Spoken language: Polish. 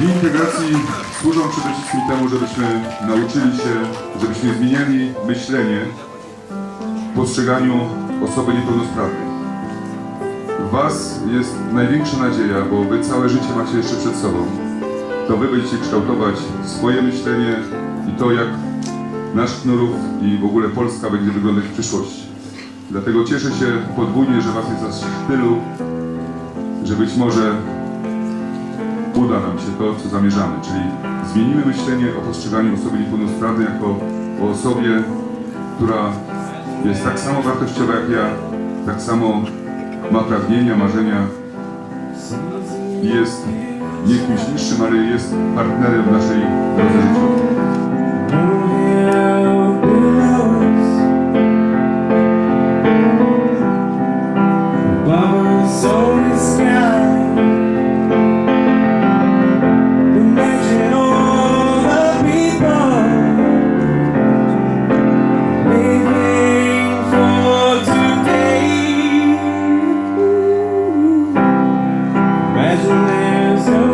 Dni integracji służą przede wszystkim temu, żebyśmy nauczyli się, żebyśmy zmieniali myślenie w postrzeganiu osoby niepełnosprawnej. W Was jest największa nadzieja, bo Wy całe życie macie jeszcze przed sobą. To Wy będziecie kształtować swoje myślenie i to, jak nasz Knurów i w ogóle Polska będzie wyglądać w przyszłości. Dlatego cieszę się podwójnie, że Was jest nas tylu, że być może uda nam się to, co zamierzamy, czyli zmienimy myślenie o postrzeganiu osoby niepełnosprawnej jako o osobie, która jest tak samo wartościowa jak ja, tak samo ma pragnienia, marzenia i jest nie kimś niższym, ale jest partnerem w naszej drodze życiowej. so